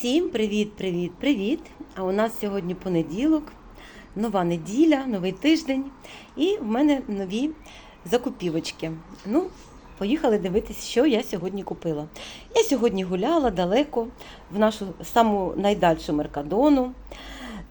Всім привіт, привіт, привіт! А у нас сьогодні понеділок, нова неділя, новий тиждень, і в мене нові закупівочки. Ну, поїхали дивитися, що я сьогодні купила. Я сьогодні гуляла далеко в нашу саму найдальшу Меркадону.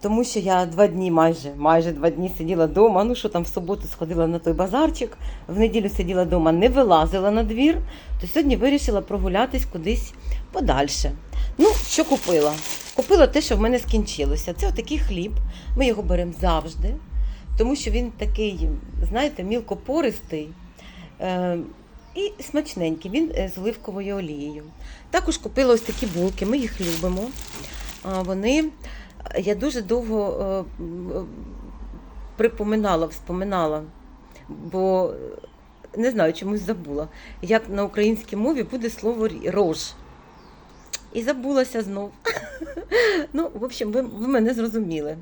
Тому що я два дні, майже майже два дні сиділа вдома. Ну що там в суботу сходила на той базарчик, в неділю сиділа вдома, не вилазила на двір, то сьогодні вирішила прогулятись кудись подальше. Ну, що купила? Купила те, що в мене скінчилося. Це отакий хліб. Ми його беремо завжди, тому що він такий, знаєте, мілкопористий е, і смачненький. Він е, з оливковою олією. Також купила ось такі булки, ми їх любимо. Вони я дуже довго е, припоминала, вспоминала, бо е, не знаю, чомусь забула, як на українській мові буде слово рож. І забулася знов. Ну, в общем, ви, ви мене зрозуміли.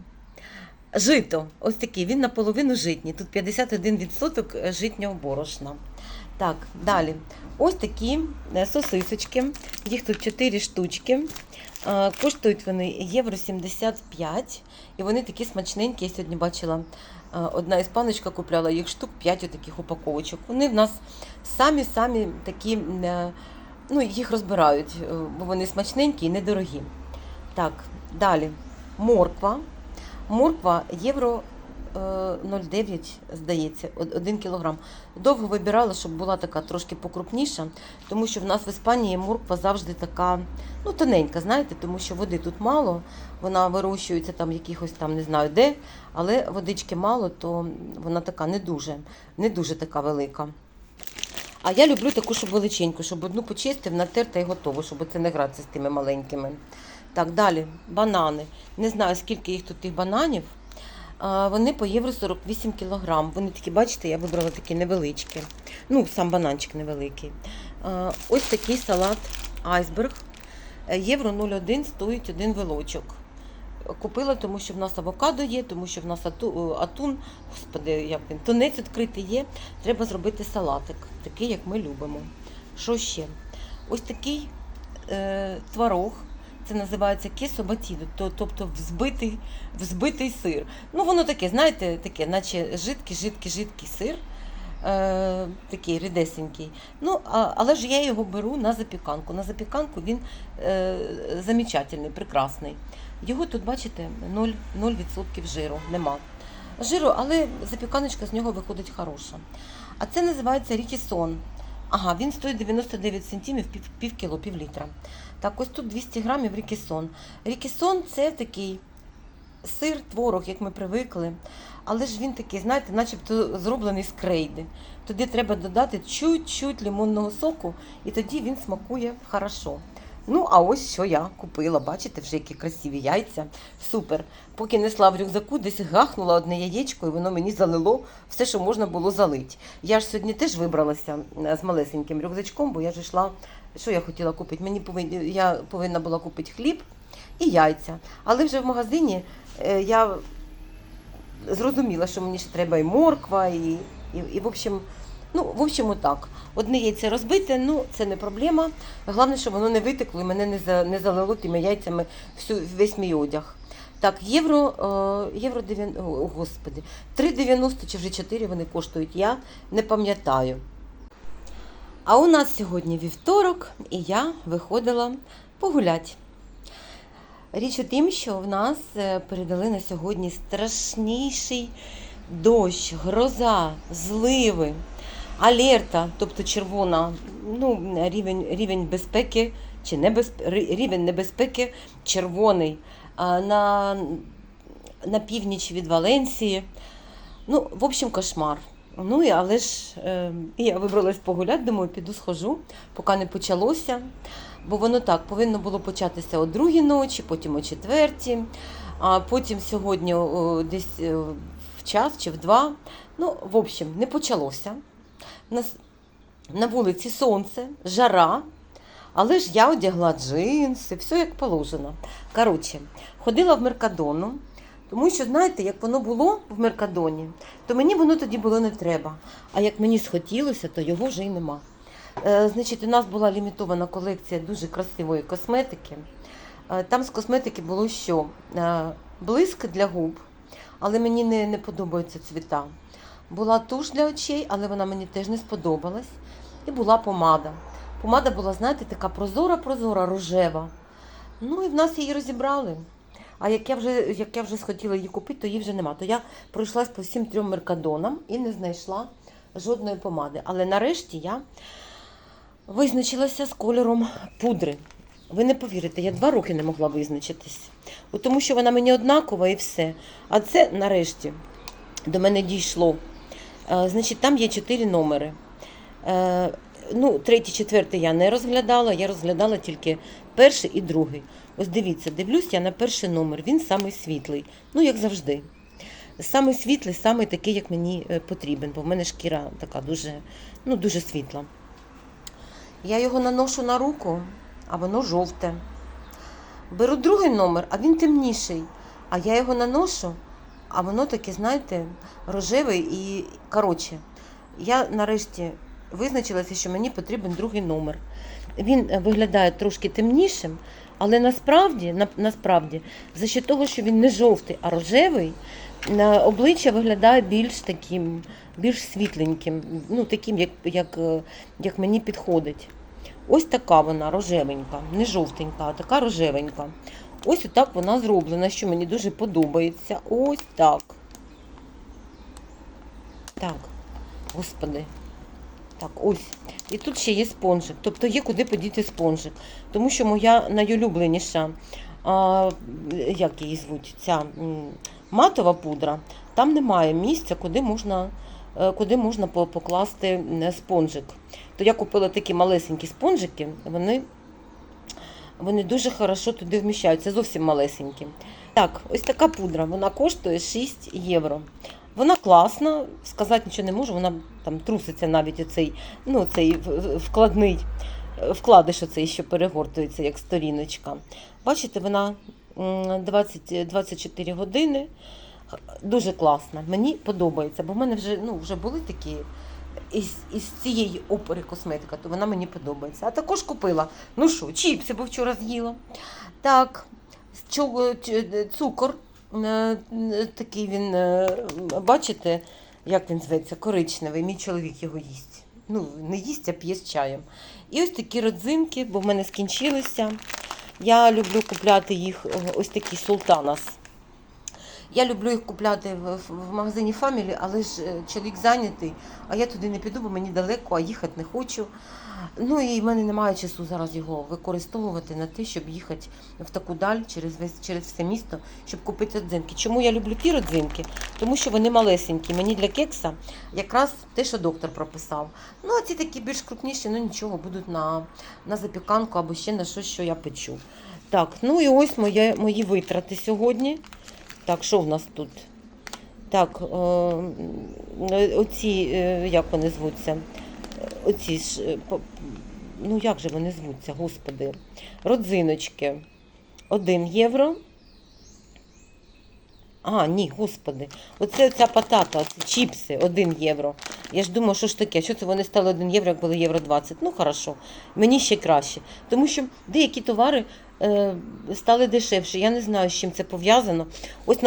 Жито, ось такий, він наполовину житній. Тут 51% житнього борошна. Так, далі. Ось такі е, сосисочки. Їх тут 4 штучки. Е, Коштують вони євро 75. І вони такі смачненькі. Я сьогодні бачила, е, одна іспаночка купляла їх штук 5 таких упаковочок. Вони в нас самі-самі такі, е, ну, їх розбирають, бо вони смачненькі і недорогі. Так, далі. Морква. Морква євро 0,9, здається, 1 кілограм. Довго вибирала, щоб була така трошки покрупніша, тому що в нас в Іспанії морква завжди така, ну, тоненька, знаєте, тому що води тут мало, вона вирощується там якихось там не знаю де, але водички мало, то вона така не дуже, не дуже така велика. А я люблю таку, щоб величеньку, щоб одну почистив, натерта і готово, щоб це не гратися з тими маленькими. Так, далі, банани. Не знаю, скільки їх тут тих бананів. Вони по євро 48 кілограм. Вони такі, бачите, я вибрала такі невеличкі. Ну, сам бананчик невеликий. Ось такий салат айсберг. Е, Євро 0,1 стоїть один вилочок. Купила, тому що в нас авокадо є, тому що в нас е, атун, господи, як він, тунець відкритий є. Треба зробити салатик, такий, як ми любимо. Що ще? Ось такий е, творог. Це називається кесобатіду, то, тобто взбитий, взбитий сир. Ну, воно таке, знаєте, таке, наче жидкий, жидкий, жидкий сир, е, такий рідесенький. Ну, а, але ж я його беру на запіканку. На запіканку він е, замечательний, прекрасний. Його тут, бачите, 0%, 0% жиру нема. Жиру, але запіканочка з нього виходить хороша. А це називається рікісон. Ага, він стоїть 99 центимів, пів, пів кіло, пів літра. Так, ось тут 200 грамів рікісон. Рікісон це такий сир, творог, як ми привикли. Але ж він такий, знаєте, начебто зроблений з крейди. Туди треба додати чуть-чуть лимонного соку, і тоді він смакує хорошо. Ну, а ось що я купила. Бачите, вже які красиві яйця. Супер. Поки несла в рюкзаку, десь гахнула одне яєчко, і воно мені залило все, що можна було залити. Я ж сьогодні теж вибралася з малесеньким рюкзачком, бо я ж йшла. Що я хотіла купити? Мені повинні, я повинна була купити хліб і яйця. Але вже в магазині е, я зрозуміла, що мені ще треба і морква, і, і, і в общем. Ну, в общем, отак. Одне яйце розбите, ну це не проблема. Головне, щоб воно не витекло і мене не, за, не залило тими яйцями всю, весь мій одяг. Так, євро, е, євро 90, о, господи, 3,90 чи вже 4 вони коштують, я не пам'ятаю. А у нас сьогодні вівторок, і я виходила погуляти. Річ у тім, що в нас е, передали на сьогодні страшніший дощ, гроза, зливи, алерта, тобто червона, ну, рівень, рівень безпеки чи небезп... рівень небезпеки червоний на, на північ від Валенсії. Ну, в общем, кошмар. Ну, і, але ж е, я вибралась погуляти, думаю, піду схожу, поки не почалося. Бо воно так повинно було початися о другій ночі, потім о четвертій, а потім сьогодні о, десь е, в час чи в два. Ну, в общем, не почалося. На, на вулиці сонце, жара, але ж я одягла джинси, все як положено. Коротше, ходила в Меркадону, тому що, знаєте, як воно було в Меркадоні, то мені воно тоді було не треба. А як мені схотілося, то його вже й нема. Е, значить, у нас була лімітована колекція дуже красивої косметики. Е, Там з косметики було що? Е, Блиск для губ, але мені не, не подобаються цвіта. Була туш для очей, але вона мені теж не сподобалась. І була помада. Помада була, знаєте, така прозора-прозора, рожева. Ну і в нас її розібрали. А як я вже, як я вже схотіла її купити, то її вже нема. То я пройшлась по всім трьом меркадонам і не знайшла жодної помади. Але нарешті я визначилася з кольором пудри. Ви не повірите, я два роки не могла визначитись. Тому що вона мені однакова і все. А це нарешті до мене дійшло. Е, значить, там є чотири номери. Е, ну, третій, четвертий я не розглядала, я розглядала тільки перший і другий. Ось дивіться, дивлюсь я на перший номер, він самий світлий, ну як завжди. Самий світлий, самий такий, як мені е, потрібен, бо в мене шкіра така дуже, ну, дуже світла. Я його наношу на руку, а воно жовте. Беру другий номер, а він темніший. А я його наношу, а воно таке, знаєте, рожеве і коротше. Я нарешті визначилася, що мені потрібен другий номер. Він е, виглядає трошки темнішим, але насправді, на, насправді, за що того, що він не жовтий, а рожевий, обличчя виглядає більш таким, більш світленьким, ну таким, як, як, е, як мені підходить. Ось така вона рожевенька, не жовтенька, а така рожевенька. Ось отак вона зроблена, що мені дуже подобається. Ось так. Так, господи. Так, ось. І тут ще є спонжик. Тобто є куди подіти спонжик. Тому що моя найулюбленіша, а, як її звуть, ця матова пудра, там немає місця, куди можна, е, куди можна покласти спонжик. То я купила такі малесенькі спонжики, вони, вони дуже хорошо туди вміщаються, зовсім малесенькі. Так, ось така пудра, вона коштує 6 євро. Вона класна, сказати нічого не можу, вона там труситься навіть оцей, ну, цей вкладний е, вкладиш оцей, що перегортується як сторіночка. Бачите, вона 20, 24 години. Дуже класна. Мені подобається, бо в мене вже, ну, вже були такі із, із цієї опери косметика, то вона мені подобається. А також купила, ну що, чіпси, бо вчора з'їла. Так, цукор. Е, е, Такий він, е, бачите, як він зветься, коричневий. Мій чоловік його їсть. Ну, не їсть, а п'є з чаєм. І ось такі родзинки, бо в мене скінчилися. Я люблю купляти їх, ось такі султанас. Я люблю їх купляти в, магазині Family, але ж чоловік зайнятий, а я туди не піду, бо мені далеко, а їхати не хочу. Ну і в мене немає часу зараз його використовувати на те, щоб їхати в таку даль через весь через все місто, щоб купити родзинки. Чому я люблю ті родзинки? Тому що вони малесенькі. Мені для кекса якраз те, що доктор прописав. Ну, а ці такі більш крупніші, ну нічого, будуть на, на запіканку або ще на щось, що я печу. Так, ну і ось моє, мої витрати сьогодні. Так, що в нас тут? Так, е, е, оці, е, як вони звуться? Оці ж, е, ну як же вони звуться, господи. Родзиночки. 1 євро. А, ні, господи. Оце ця патата, оці чіпси, 1 євро. Я ж думаю, що ж таке, що це вони стали 1 євро, як були євро 20. Ну, хорошо, мені ще краще. Тому що деякі товари стали дешевші. Я не знаю, з чим це пов'язано. Ось,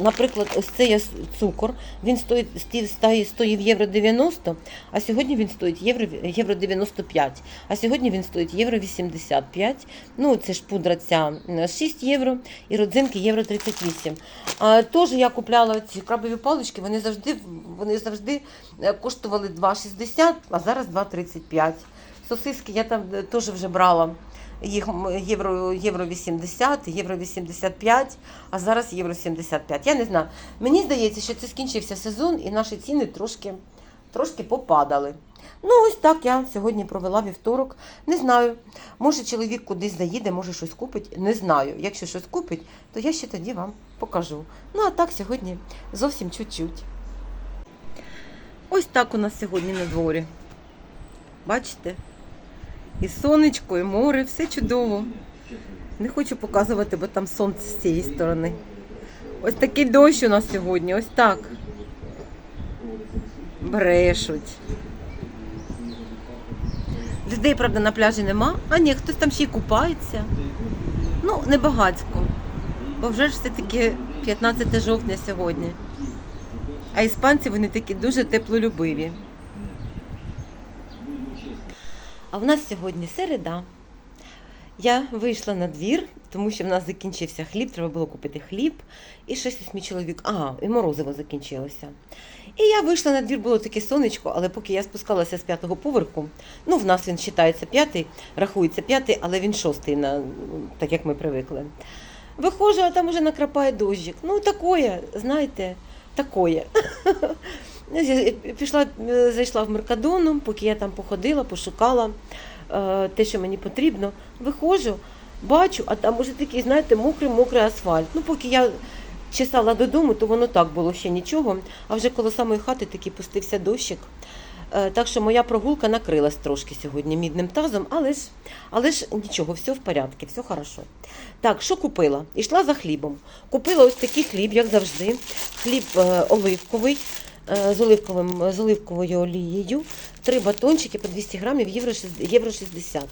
наприклад, ось цей цукор, він стоїть, стоїв євро 90, а сьогодні він стоїть євро, євро 95, а сьогодні він стоїть євро 85. Ну, це ж пудра ця е, 6 євро і родзинки євро 38. А, теж я купляла ці крабові палички, вони завжди, вони завжди е, коштували 2,60, а зараз 2,35. Сосиски я там е, теж вже брала. Їх євро, євро 80, євро 85, а зараз євро 75. Я не знаю. Мені здається, що це скінчився сезон і наші ціни трошки, трошки попадали. Ну, ось так я сьогодні провела вівторок. Не знаю. Може, чоловік кудись заїде, може щось купить. Не знаю. Якщо щось купить, то я ще тоді вам покажу. Ну, а так сьогодні зовсім чуть-чуть. Ось так у нас сьогодні на дворі. Бачите? І сонечко, і море, все чудово. Не хочу показувати, бо там сонце з цієї сторони. Ось такий дощ у нас сьогодні, ось так. Брешуть. Людей, правда, на пляжі нема. А ні, хтось там ще й купається. Ну, не багацько, бо вже ж все-таки 15 жовтня сьогодні. А іспанці вони такі дуже теплолюбиві. А в нас сьогодні середа. Я вийшла на двір, тому що в нас закінчився хліб, треба було купити хліб. І щось ось мій чоловік. Ага, і морозиво закінчилося. І я вийшла на двір, було таке сонечко, але поки я спускалася з п'ятого поверху, ну в нас він вважається п'ятий, рахується п'ятий, але він шостий, на, так як ми привикли. Виходжу, а там уже накрапає дощик. Ну, такое, знаєте, такое. Я Пішла, е, зайшла в Меркадону, поки я там походила, пошукала е, те, що мені потрібно. Виходжу, бачу, а там уже такий, знаєте, мокрий, мокрий асфальт. Ну, поки я чесала додому, то воно так було ще нічого. А вже коло самої хати такий пустився дощик. Е, Так що моя прогулка накрилась трошки сьогодні мідним тазом, але ж, але ж нічого, все в порядку, все хорошо. Так, що купила? Ішла за хлібом. Купила ось такий хліб, як завжди. Хліб оливковий з, оливковим, з оливковою олією. Три батончики по 200 грамів, євро, шість- євро 60.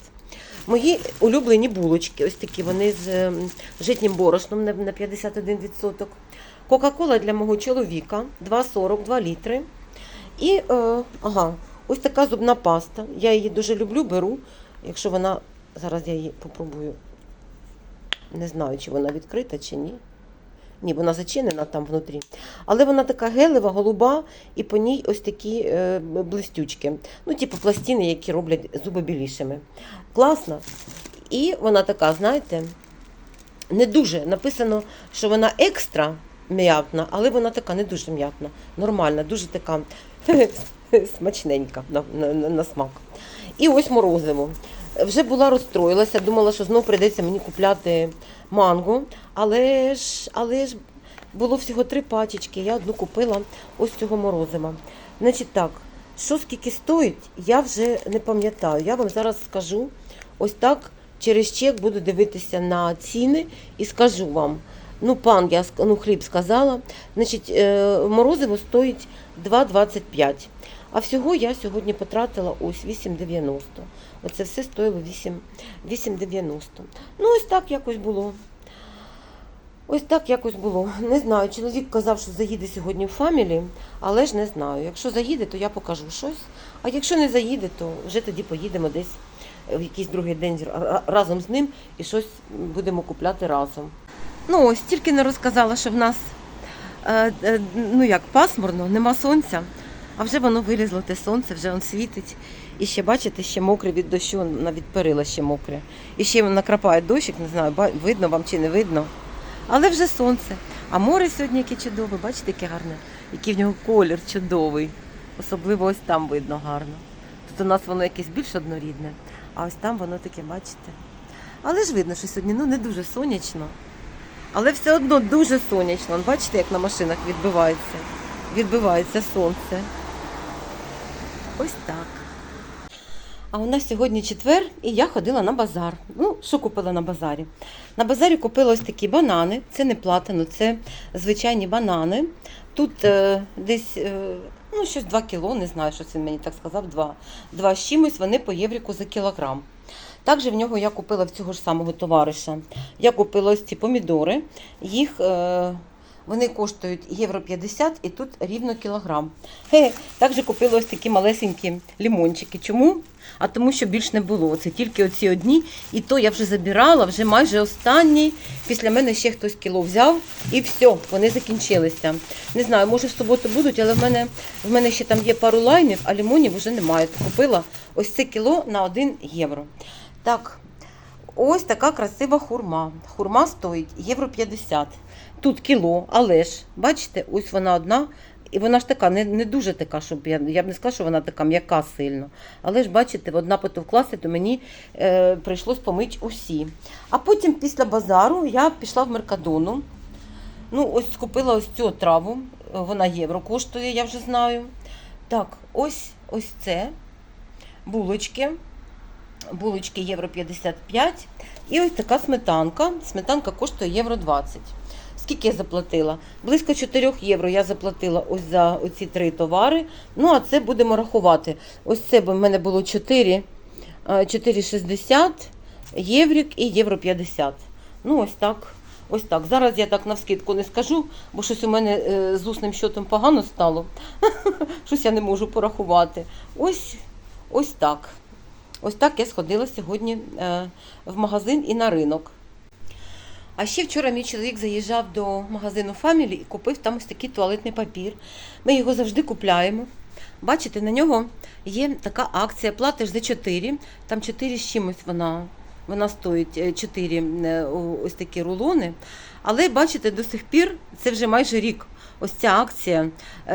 Мої улюблені булочки, ось такі, вони з е, житнім борошном на 51%. Кока-кола для мого чоловіка 2,40, 2 літри. І е, ага, ось така зубна паста. Я її дуже люблю, беру. Якщо вона. Зараз я її попробую. Не знаю, чи вона відкрита, чи ні. Ні, вона зачинена там внутрі. Але вона така гелева, голуба, і по ній ось такі е, блистючки. Ну, типу пластини, які роблять зуби білішими. Класно. І вона така, знаєте, не дуже. Написано, що вона екстра м'ятна, але вона така не дуже м'ятна. Нормальна, дуже така смачненька на смак. І ось морозиво. Вже була розстроїлася, думала, що знов прийдеться мені купляти манго, але ж, але ж було всього три пачечки, я одну купила ось цього морозива. Значить так, що скільки стоїть, я вже не пам'ятаю. Я вам зараз скажу ось так через чек буду дивитися на ціни і скажу вам. Ну, пан, я ну, хліб сказала. Значить, е, морозиво стоїть 2,25. А всього я сьогодні потратила ось 8,90. Оце все стоїло 8 8,90. Ну, ось так якось було. Ось так якось було. Не знаю. Чоловік казав, що заїде сьогодні в фамілі, але ж не знаю. Якщо заїде, то я покажу щось. А якщо не заїде, то вже тоді поїдемо десь в якийсь другий день разом з ним і щось будемо купляти разом. Ну ось тільки не розказала, що в нас е, е, ну як пасмурно, нема сонця, а вже воно вилізло те сонце, вже воно світить. І ще бачите, ще мокре від дощу, навіть перила ще мокре. І ще накрапає дощик, не знаю, видно вам чи не видно. Але вже сонце. А море сьогодні яке чудове, бачите, яке гарне, який в нього колір чудовий. Особливо ось там видно гарно. Тут у нас воно якесь більш однорідне, а ось там воно таке, бачите. Але ж видно, що сьогодні ну, не дуже сонячно. Але все одно дуже сонячно. Бачите, як на машинах відбивається, відбивається сонце. Ось так. А у нас сьогодні четвер, і я ходила на базар. Ну, що купила на базарі? На базарі купила ось такі банани. Це не платано, це звичайні банани. Тут е, десь е, ну, щось 2 кіло, не знаю, що він мені так сказав, 2, 2 з чимось, вони по єврику за кілограм. Також в нього я купила в цього ж самого товариша. Я купила ось ці помідори. Їх е, вони коштують євро 50 і тут рівно кілограм. Хе, також купила ось такі малесенькі лімончики. Чому? А тому, що більш не було. Це тільки оці одні. І то я вже забирала, вже майже останній. Після мене ще хтось кіло взяв і все, вони закінчилися. Не знаю, може в суботу будуть, але в мене, в мене ще там є пару лаймів, а лимонів вже немає. Купила ось це кіло на 1 євро. Так, ось така красива хурма. Хурма стоїть євро 50. Тут кіло, але ж, бачите, ось вона одна. І вона ж така, не, не дуже така, щоб я, я б не сказала, що вона така м'яка сильно. Але ж бачите, одна потовклася, то мені е, прийшлось помити усі. А потім після базару я пішла в Меркадону. Ну, ось купила ось цю траву. Вона євро коштує, я вже знаю. Так, ось ось це. Булочки. Булочки євро 55. І ось така сметанка. Сметанка коштує євро 20. Скільки я заплатила? Близько 4 євро я заплатила ось за оці три товари. Ну, а це будемо рахувати. Ось це в мене було 4, е, 4,60 єврик і євро 50. Ну, ось так. Ось так. Зараз я так навскидку не скажу, бо щось у мене е, з усним щотом погано стало. щось я не можу порахувати. Ось, ось так. Ось так я сходила сьогодні е, в магазин і на ринок. А ще вчора мій чоловік заїжджав до магазину Family і купив там ось такий туалетний папір. Ми його завжди купляємо. Бачите, на нього є така акція. Платиш за 4, там 4 з чимось вона, вона стоїть 4 ось такі рулони. Але бачите, до сих пір це вже майже рік. Ось ця акція.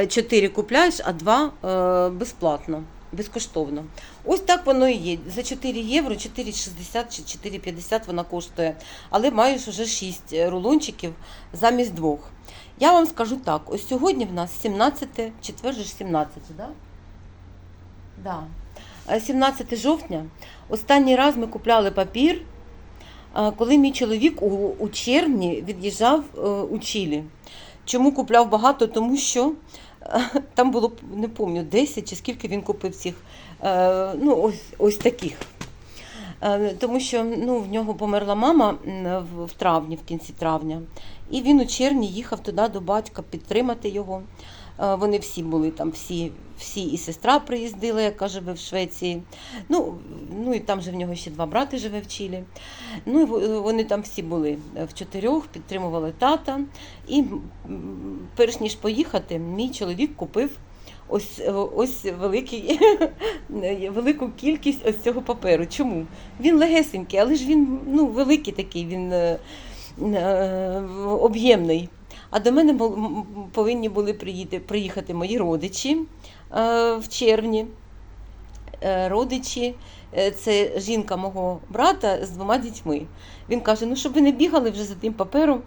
4 купляєш, а 2 безплатно, безкоштовно. Ось так воно і є. За 4 євро, 4,60 чи 4,50 вона коштує. Але маєш вже 6 рулончиків замість двох. Я вам скажу так: ось сьогодні в нас 17, четвер ж 17, да? Да. Е, 17 жовтня. Останній раз ми купляли папір, е, коли мій чоловік у, у червні від'їжджав е, у Чилі. Чому купляв багато? Тому що е, там було, не пам'ятаю, 10 чи скільки він купив цих, е, ну, ось, ось таких. Е, Тому що ну, в нього померла мама в травні, в кінці травня. І він у червні їхав туди до батька підтримати його. Е, Вони всі були там, всі, всі і сестра приїздила, яка живе в Швеції. Ну, ну і там же в нього ще два брати живе в Чилі. Ну, і вони там всі були е, в чотирьох, підтримували тата. І перш ніж поїхати, мій чоловік купив ось, е, ось великий, велику кількість ось цього паперу. Чому? Він легесенький, але ж він ну, великий такий, він е, е, об'ємний. А до мене повинні були приїхати мої родичі е, в червні. Е, Родичі, е, це жінка мого брата з двома дітьми. Він каже: ну щоб ви не бігали вже за тим папером,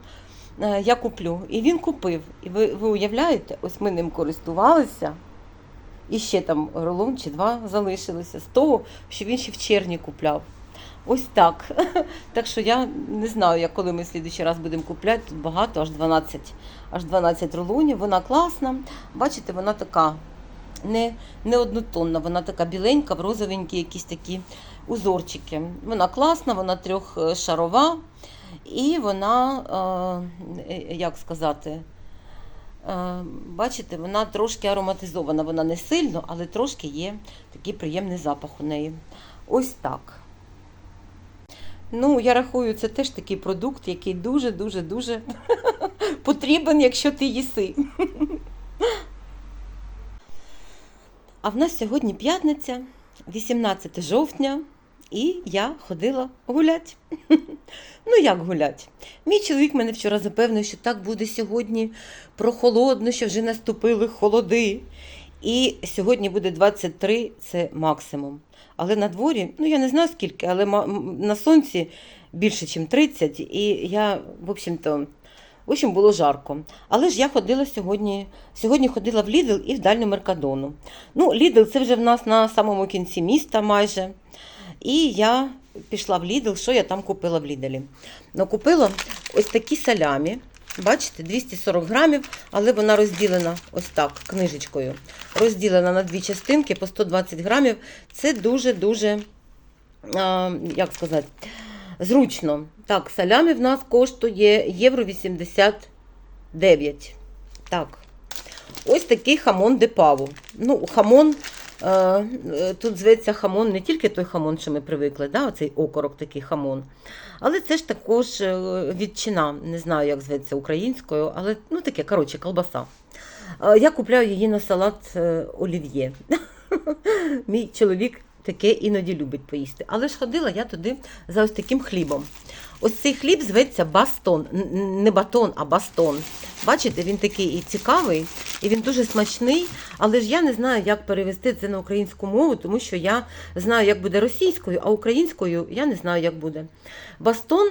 я куплю. І він купив. І ви, ви уявляєте, ось ми ним користувалися. І ще там рулон чи два залишилися з того, що він ще в червні купляв. Ось так. Так що я не знаю, як коли ми в слідуючий раз будемо купляти. Тут багато, аж 12, аж 12 рулонів. Вона класна. Бачите, вона така не, не однотонна, вона така біленька, в розовенькі якісь такі узорчики. Вона класна, вона трьохшарова і вона, е, е, як сказати, Е, Бачите, вона трошки ароматизована, вона не сильно, але трошки є такий приємний запах у неї. Ось так. Ну, я рахую, це теж такий продукт, який дуже-дуже дуже потрібен, якщо ти їси. А в нас сьогодні п'ятниця, 18 жовтня, і я ходила гулять. Ну, як гулять? Мій чоловік мене вчора запевнив, що так буде сьогодні прохолодно, що вже наступили холоди. І сьогодні буде 23, це максимум. Але на дворі, ну я не знаю скільки, але на сонці більше, ніж 30. І я, в общем-то, в общем, було жарко. Але ж я ходила сьогодні. Сьогодні ходила в Лідл і в дальню Меркадону. Ну, Лідл це вже в нас на самому кінці міста майже. І я пішла в Лідл. Що я там купила в Ліделі? Ну, купила ось такі салямі. Бачите, 240 грамів, але вона розділена ось так, книжечкою. Розділена на дві частинки по 120 грамів. Це дуже-дуже, як сказати, зручно. Так, салямі в нас коштує євро 89. Так. Ось такий хамон де паву. Ну, хамон, тут зветься хамон не тільки той хамон, що ми привикли, да, оцей окорок такий хамон. Але це ж також е, ветчина, не знаю, як зветься українською, але ну таке, коротше, колбаса. Е, Я купляю її на салат е, олів'є. Мій чоловік таке іноді любить поїсти. Але ж ходила я туди за ось таким хлібом. Ось цей хліб зветься бастон, не батон, а бастон. Бачите, він такий і цікавий, і він дуже смачний. Але ж я не знаю, як перевести це на українську мову, тому що я знаю, як буде російською, а українською я не знаю, як буде. Бастон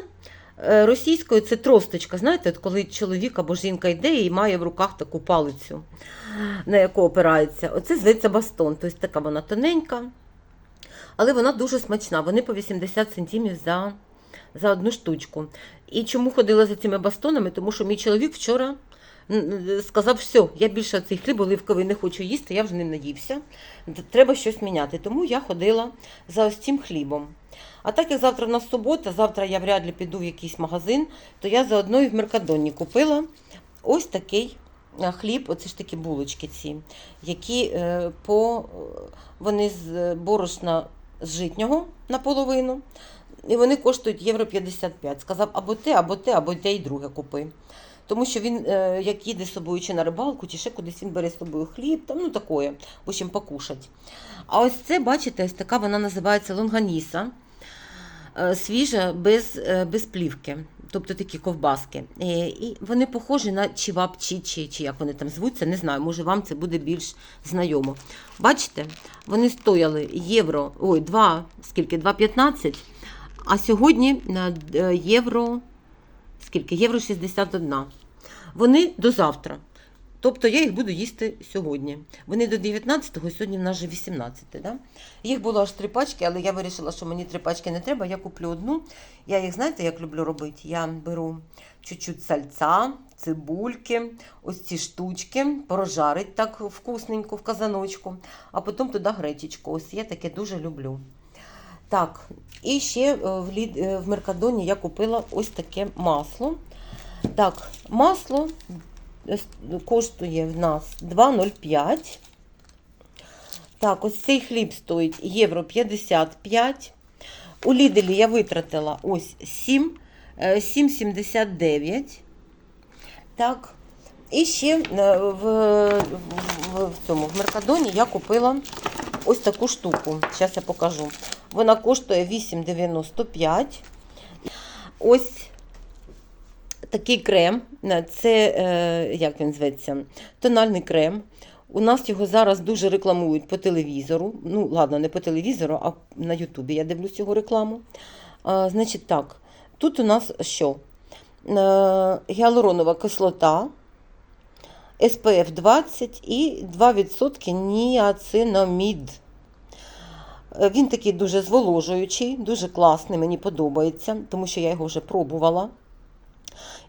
е, російською це тросточка. Знаєте, от коли чоловік або жінка йде і має в руках таку палицю, на яку опирається. Оце зветься бастон. Тобто така вона тоненька, але вона дуже смачна. Вони по 80 сантимів за, за одну штучку. І чому ходила за цими бастонами? Тому що мій чоловік вчора сказав, все, я більше цей хліб оливковий не хочу їсти, я вже ним наївся. Треба щось міняти. Тому я ходила за ось цим хлібом. А так як завтра в нас субота, завтра я вряд ли піду в якийсь магазин, то я заодно і в Меркадоні купила ось такий е, хліб, оце ж такі булочки ці, які е, по, вони з борошна з житнього наполовину. І вони коштують євро 55. Сказав, або те, або те, або те і друге купи. Тому що він, е, як їде з собою чи на рибалку, чи ще кудись він бере з собою хліб, там, ну такое, в общем, покушать. А ось це, бачите, ось така вона називається лонганіса. Е, Свіжа, без, е, без плівки, тобто такі ковбаски. І вони похожі на чівап чи, чи як вони там звуться, не знаю, може вам це буде більш знайомо. Бачите, вони стояли євро, ой, 2, скільки, 2,15, а сьогодні на е, євро, скільки? Євро 61. Вони до завтра. Тобто я їх буду їсти сьогодні. Вони до 19-го, сьогодні в нас вже 18 да? Їх було аж три пачки, але я вирішила, що мені три пачки не треба, я куплю одну. Я їх, знаєте, як люблю робити? Я беру чуть-чуть сальця, цибульки, ось ці штучки, прожарить так вкусненько в казаночку, а потім туди гречечку. Ось я таке дуже люблю. Так, і ще е, е, в Меркадоні я купила ось таке масло. Так, масло е, коштує в нас 2,05. Так, ось цей хліб стоїть євро 55. У Ліделі я витратила ось 7, е, 7,79. Так. І ще в, в, в цьому в Меркадоні я купила ось таку штуку. Зараз я покажу. Вона коштує 8,95. Ось такий крем. Це, е, як він зветься, тональний крем. У нас його зараз дуже рекламують по телевізору. Ну, ладно, не по телевізору, а на Ютубі я дивлюсь його рекламу. А, значить так, тут у нас що? Е, гіалуронова кислота, SPF 20 і 2% ніацинамід. Е, Він такий дуже зволожуючий, дуже класний, мені подобається, тому що я його вже пробувала.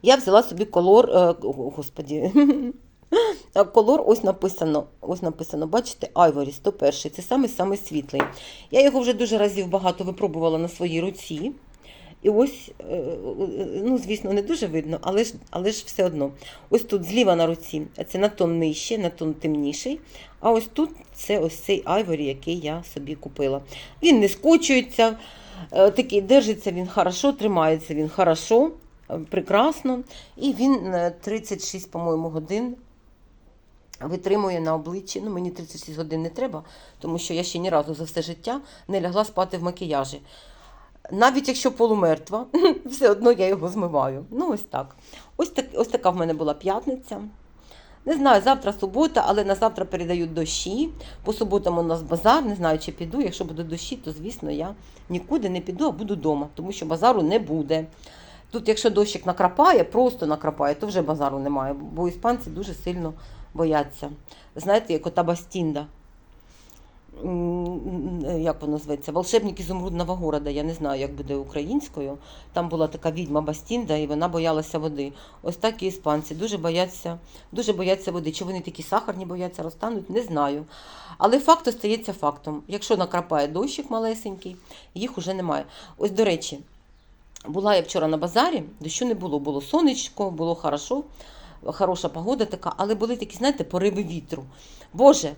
Я взяла собі колор, е, о, господі, колор ось написано, ось написано, бачите, Ivory 101, це самий самий світлий. Я його вже дуже разів багато випробувала на своїй руці. І ось, е, е, ну, звісно, не дуже видно, але ж, але ж все одно. Ось тут зліва на руці це на тон нижче, на тон темніший. А ось тут це ось цей айворі, який я собі купила. Він не скочується, е, такий держиться він хорошо, тримається він хорошо, е, прекрасно. І він е, 36, по-моєму, годин витримує на обличчі. Ну, мені 36 годин не треба, тому що я ще ні разу за все життя не лягла спати в макіяжі. Навіть якщо полумертва, все одно я його змиваю. Ну, ось так. Ось, так. ось така в мене була п'ятниця. Не знаю, завтра субота, але на завтра передають дощі. По суботам у нас базар, не знаю, чи піду. Якщо буде дощі, то звісно я нікуди не піду, а буду вдома, тому що базару не буде. Тут, якщо дощик накрапає, просто накрапає, то вже базару немає, бо іспанці дуже сильно бояться. Знаєте, як ота Бастінда. Як воно зветься? Волшебник ізумрудного города. Я не знаю, як буде українською. Там була така відьма Бастінда, і вона боялася води. Ось так і іспанці дуже бояться, дуже бояться води. Чи вони такі сахарні бояться, розтануть, не знаю. Але факт остається фактом. Якщо накрапає дощик малесенький, їх уже немає. Ось, до речі, була я вчора на базарі, дощу не було, було сонечко, було хорошо, хороша погода така, але були такі, знаєте, пориви вітру. Боже,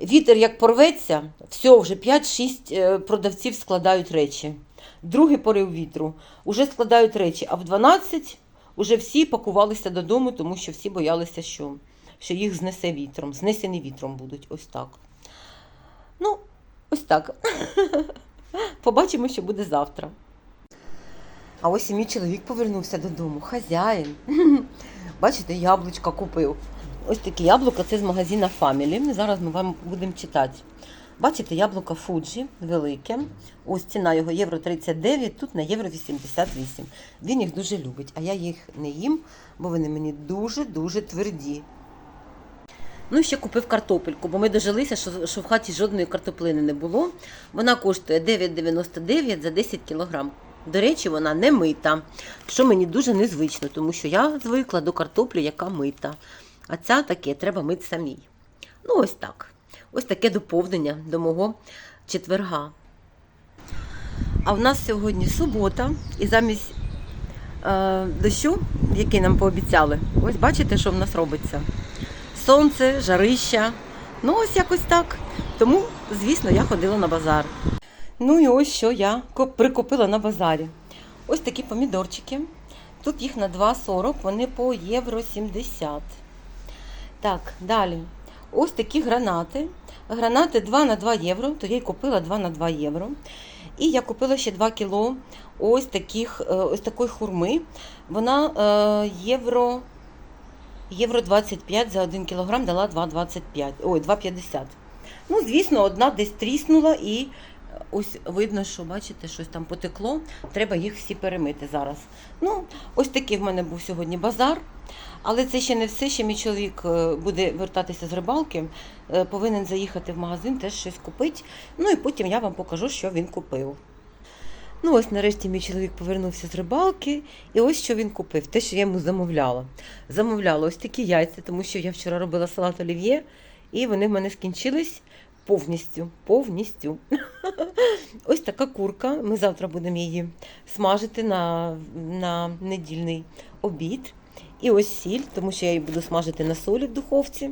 вітер як порветься, все, вже 5-6 е, продавців складають речі. Другий порив вітру, вже складають речі, а в 12 вже всі пакувалися додому, тому що всі боялися, що, що їх знесе вітром. Знесені вітром будуть. Ось так. Ну, ось так. Побачимо, що буде завтра. А ось і мій чоловік повернувся додому, хазяїн. Бачите, яблучка купив. Ось такі яблука, це з магазина Family. Зараз ми вам будемо читати. Бачите, яблуко Fuji велике. Ось ціна його євро 39, тут на євро 88. Він їх дуже любить, а я їх не їм, бо вони мені дуже-дуже тверді. Ну, ще купив картопельку, бо ми дожилися, що, що в хаті жодної картоплини не було. Вона коштує 9,99 за 10 кілограм. До речі, вона не мита, що мені дуже незвично, тому що я звикла до картоплі, яка мита. А ця таке треба мити самій. Ну, ось так. Ось таке доповнення до мого четверга. А в нас сьогодні субота, і замість е, дощу, який нам пообіцяли, ось бачите, що в нас робиться. Сонце, жарища. Ну, ось якось так. Тому, звісно, я ходила на базар. Ну і ось що я прикупила на базарі. Ось такі помідорчики. Тут їх на 2,40, вони по євро 70. Так, далі. Ось такі гранати. Гранати 2 на 2 євро, то я й купила 2 на 2 євро. І я купила ще 2 кіло ось, таких, е, ось такої хурми. Вона е, євро, євро 25 за 1 кілограм дала 2,25, ой, 2,50. Ну, звісно, одна десь тріснула і ось видно, що бачите, щось там потекло. Треба їх всі перемити зараз. Ну, ось такий в мене був сьогодні базар. Але це ще не все. Ще мій чоловік е, буде вертатися з рибалки, е, повинен заїхати в магазин, теж щось купити. Ну і потім я вам покажу, що він купив. Ну, ось нарешті мій чоловік повернувся з рибалки, і ось що він купив, те, що я йому замовляла. Замовляла ось такі яйця, тому що я вчора робила салат олів'є, і вони в мене скінчились повністю. Повністю. Ось така курка. Ми завтра будемо її смажити на, на недільний обід. І ось сіль, тому що я її буду смажити на солі в духовці.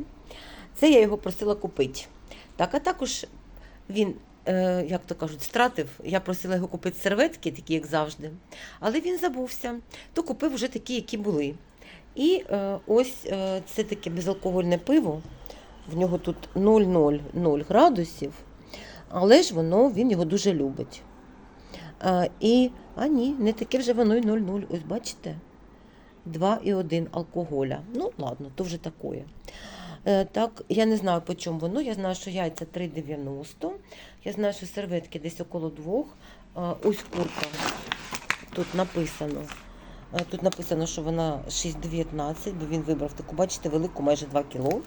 Це я його просила купити. Так, а також він, е, як то кажуть, стратив. Я просила його купити серветки, такі, як завжди. Але він забувся, то купив вже такі, які були. І е, ось е, це таке безалкогольне пиво. В нього тут 0,00 градусів, але ж воно він його дуже любить. А, і, а ні, не таке вже воно й 0,0. Ось бачите? 2,1 алкоголя. Ну, ладно, то вже такое. Е, так, я не знаю, по чому воно. Я знаю, що яйця 3,90. Я знаю, що серветки десь около 2. Е, ось курка. Тут написано. Е, Тут написано, що вона 6,19, бо він вибрав таку, бачите, велику, майже 2 кіло.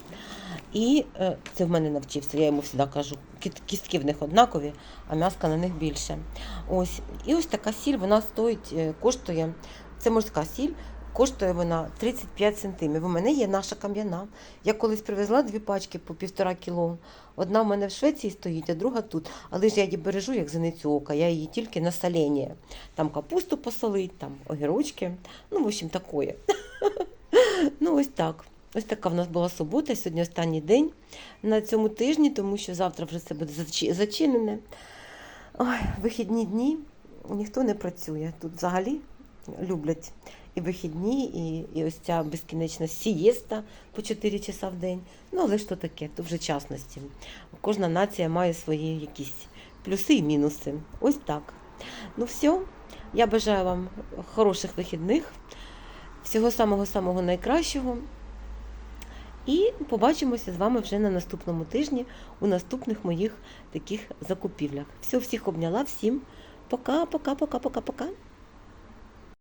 І е, це в мене навчився, я йому завжди кажу, кістки в них однакові, а м'яска на них більше. Ось. І ось така сіль, вона стоїть, е, коштує, це морська сіль, коштує вона 35 сантимів. У мене є наша кам'яна. Я колись привезла дві пачки по півтора кіло. Одна в мене в Швеції стоїть, а друга тут. Але ж я її бережу як зеницю ока, я її тільки на солення. Там капусту посолить, там огірочки. Ну, в общем, такое. Ну, ось так. Ось така в нас була субота, сьогодні останній день на цьому тижні, тому що завтра вже все буде зачинене. Ой, вихідні дні ніхто не працює. Тут взагалі люблять і вихідні, і, і ось ця безкінечна сієста по 4 часа в день. Ну, але ж то таке, то вже частності. Кожна нація має свої якісь плюси і мінуси. Ось так. Ну все, я бажаю вам хороших вихідних, всього самого-самого найкращого. І побачимося з вами вже на наступному тижні у наступних моїх таких закупівлях. Все, всіх обняла, всім пока,